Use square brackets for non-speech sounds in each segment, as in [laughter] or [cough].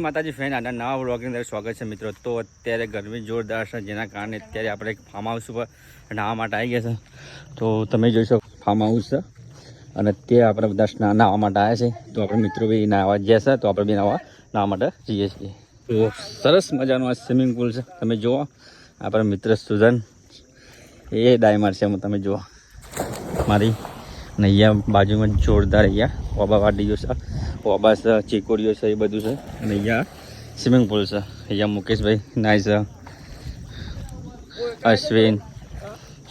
માતાજી ફેન આના નવા બ્લોગની અંદર સ્વાગત છે મિત્રો. તો અત્યારે ગરમી જોરદાર છે, જેના કારણે અત્યારે આપણે એક ફાર્મ હાઉસ ઉપર નાહવા માટે આવી ગયા છે. તો તમે જોઈ શકો ફાર્મ હાઉસ છે. અને તે આપણે બધા સ્નાન નાહવા માટે આવ્યા છે. તો આપણે મિત્રો બી નાહવા ગયા છે, તો આપણે બી નાહવા નાહવા માટે જઈએ છીએ. તો સરસ મજાનું આ સ્વિમિંગ પુલ છે. તમે જુઓ, આપણા મિત્ર સુજન એ ડાયમર છે તમે જુઓ. મારી અને અહીંયા બાજુમાં જોરદાર અહીંયા ઓબા વાડીઓ છે, ઓબા છે, ચીકોડીઓ છે, એ બધું છે. અને અહીંયા સ્વિમિંગ પુલ છે. અહીંયા મુકેશભાઈ નાય છે, અશ્વિન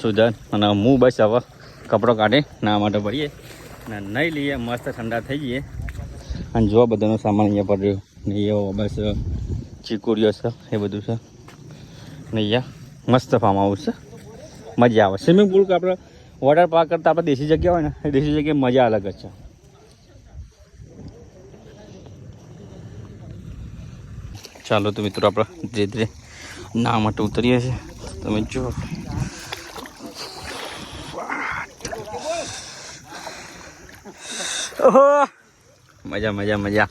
સુધર અને હું બસ હવે કપડો કાઢી ના માટે પડીએ. ને નહીં લઈએ, મસ્ત ઠંડા થઈ જઈએ. અને જો બધાનો સામાન અહીંયા પડ્યો ને અહીંયા ઓબા છે, ચીકોડીઓ છે, એ બધું છે. ને અહીંયા મસ્ત ફાર્મ હાઉસ છે. મજા આવે. સ્વિમિંગ પુલ કે આપણે વોટર પાર્ક કરતાં આપણે દેશી જગ્યા હોય ને દેશી જગ્યાએ મજા અલગ જ છે. ચાલો તો મિત્રો આપણે ધીરે ધીરે ના માટે ઉતરીએ છીએ. તમે જુઓ. મજા મજા મજા.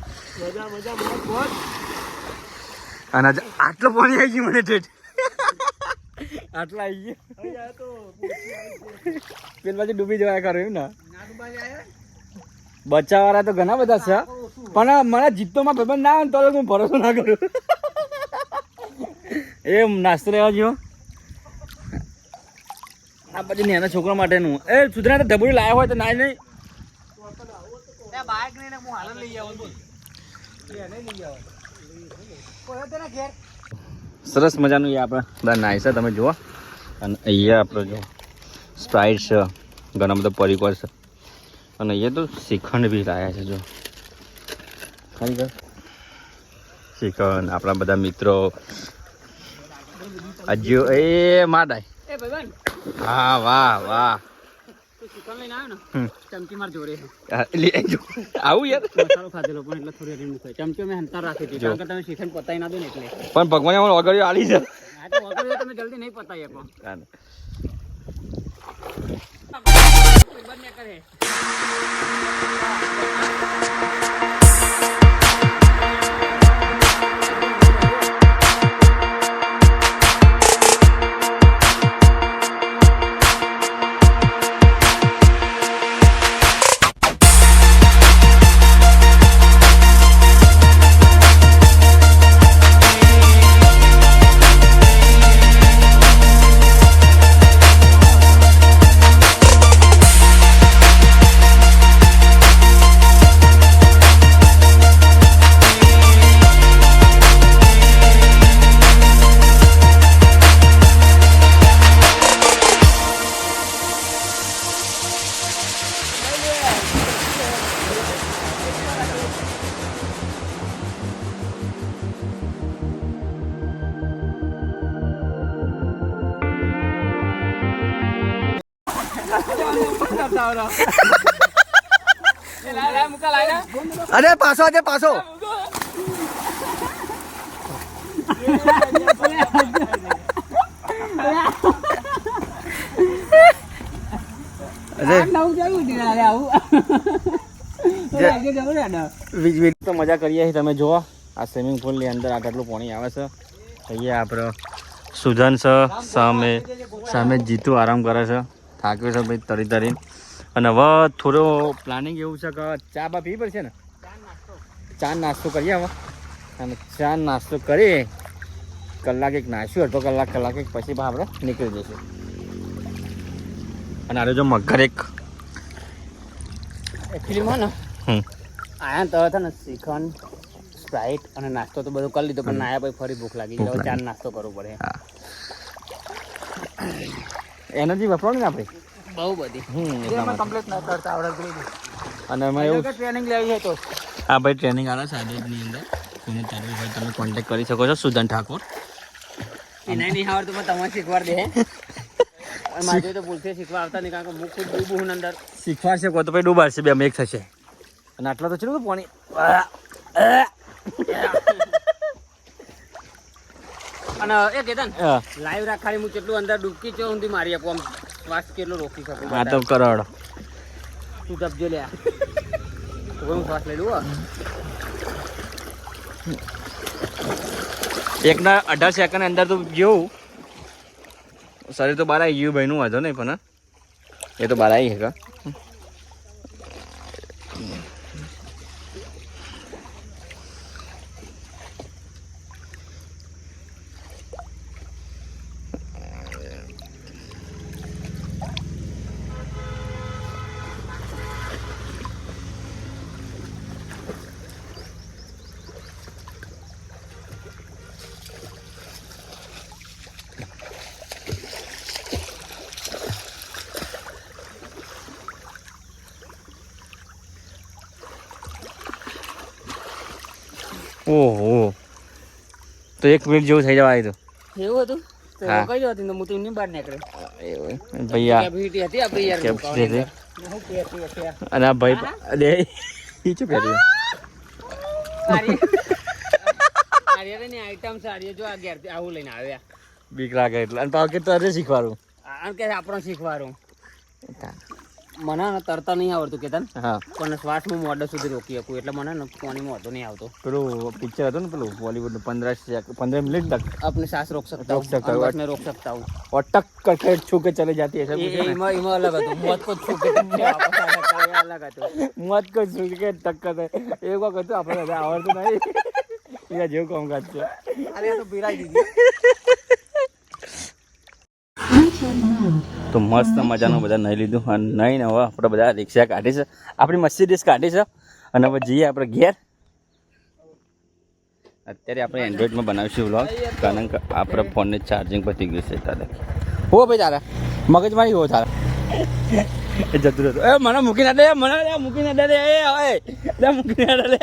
અને આટલો પાણી આવી ગયું મને ઠેઠ. આટલા આવી ગયા પેલ બાજુ ડૂબી જવાય ખરું એમ ને. બચ્ચા વાળા તો ઘણા બધા છે. પણ મને જીતતોમાં ભાઈબંધ ના આવે તો હું ભરોસો ના કરું. એમ નાસ્તો લેવા ગયો. આ પછી નાના છોકરા માટેનું. એ સુધરા તો ધબુડી લાવ્યા હોય તો ના નહીં સરસ મજાનું એ આપણે બધા નાય છે તમે જુઓ. અને અહીંયા આપણે જો સ્પ્રાઇટ છે ઘણા બધા પરિકર છે. અને અહીંયા તો શ્રીખંડ બી લાયા છે જો. ખરેખર શ્રીખંડ આપણા બધા મિત્રો. હજુ એ માડાય હા વાહ વાહ. ચિકન લઈને આવ્યો ને ચમચી માર જોડે. લે જો. આવું યાર. મસાલો ખાધેલો પણ એટલે થોડી હરીને મૂકાય ચમચી અમે હંતાર રાખી હતી કારણ કે તમે પતાઈ ના દો ને એટલે. પણ ભગવાન મને વગર આલી છે. તો વગર તમે જલ્દી નહીં પતાઈ શકો. કરે. અરે, પાછો આજે, પાછો. તો જવું ને ને. મજા કરીએ છીએ તમે જુઓ આ સ્વિમિંગ પુલની અંદર આ કેટલું પાણી આવે છે અહીંયા આપણે સુધન છે, સામે સામે જીતુ આરામ કરે છે થાક્યો છે ભાઈ તરી તરીને. અને હવે થોડો પ્લાનિંગ એવું છે કે ચા બા પીવી પડશે ને? ચા નાસ્તો કરીએ હવે. અને ચા નાસ્તો કરી કલાક એક નાસ્યું અડધો કલાક કલાક એક પછી આપણે નીકળી જઈશું. અને આરે જો મગર એક. એકચ્યુઅલીમાં ને? આયા તો હતા ને શ્રીખંડ સ્પ્રાઇટ અને નાસ્તો તો બધું કરી લીધો પણ આયા પછી ફરી ભૂખ લાગી. ભૂખ એટલે ચા નાસ્તો કરવો પડે. એનર્જી વાપરો ને આપણે? બહુ બધી. હમ કમ્પ્લીટ ના કરતા આવડે અને અમે એવું ટ્રેનિંગ લેવી હોય તો. હા ભાઈ ટ્રેનિંગ આવે આદેજની અંદર. કોઈને ચાલુ હોય તમે કોન્ટેક્ટ કરી શકો છો સુધન ઠાકોર. એના નહીં આવડતું પણ તમારે શીખવાડ દે [laughs] મારે તો ભૂલથી શીખવા આવતા નહીં કારણ કે હું ખુદ ડૂબું હું અંદર. શીખવાડશે કોઈ તો ભાઈ ડૂબાડશે બે એક થશે. અને આટલા તો છે ને પાણી. [laughs] [laughs] અને એ કેતન હા, લાઈવ રાખવાની હું કેટલું અંદર ડૂબકી ચો સુધી મારી આપું આમ શ્વાસ કેટલો રોકી શકું આ તો કરોડ. તું દબજો લે હું શ્વાસ લઈ લઉં હો. એકના અઢાર સેકન્ડ અંદર તો જેવું શરીર તો બહાર આવી ગયું ભાઈનું વાંધો નહીં પણ એ તો બહાર આવી કા ઓહો. તો એક મિનિટ જેવું થઈ જવા આવ્યું એવું હતું? તો હા. કઈ જતી હું તો એમની બહાર નીકળ્યો એવું ભૈયા. હતી આપણી યાર હતી અને ભાઈ અરે ઈ શું પહેર્યું આર્યની આઈટમ સારી જો આ ઘેરથી આવું લઈને આવ્યા. બીક લાગે એટલે. અને પાછું કે તારે શીખવાડું. આ કે આપણો શીખવાડું. મને ને તરતા નહીં આવડતું કેતન હા પણ શ્વાસમાં મોઢા સુધી રોકી શકું એટલે મને ને પાણીમાં વાંધો નહીં આવતો પેલું પિક્ચર હતું ને પેલું બોલીવુડ પંદર પંદર મિનિટ તક अपने सांस रोक सकता रोक हूँ सकता हूँ। अंदर में रोक सकता हूँ और टक करके छू के चले जाती है ऐसा ये- कुछ है ये ना? इमा इमा अलग હતું મોત को छू के तुमने वापस आ सकता है, ये अलग હતું मत को छू के टक करते एक बार कहते આપણે બધા આવડતું નહીં એના જેવું કામકાજ છે અરે આ તો બિરાઈ દીધી તો મસ્ત મજાનું બધા નહીં લીધું અને નહીં ને હવે આપણે બધા રિક્ષા કાઢી છે. આપણી મર્સિડીઝ કાઢી છે. અને હવે જઈએ આપણે ઘેર. અત્યારે આપણે એન્ડ્રોઈડમાં બનાવીશું વ્લોગ. કારણ કે આપણે ફોનને ચાર્જિંગ પતી ગયું છે તારે. હો ભાઈ તારા. મગજમાં હો તારા. એ જતું રહેતું. એ મને મૂકીને દે મને મૂકી મૂકીને દે, એ હવે મૂકી મૂકીને દે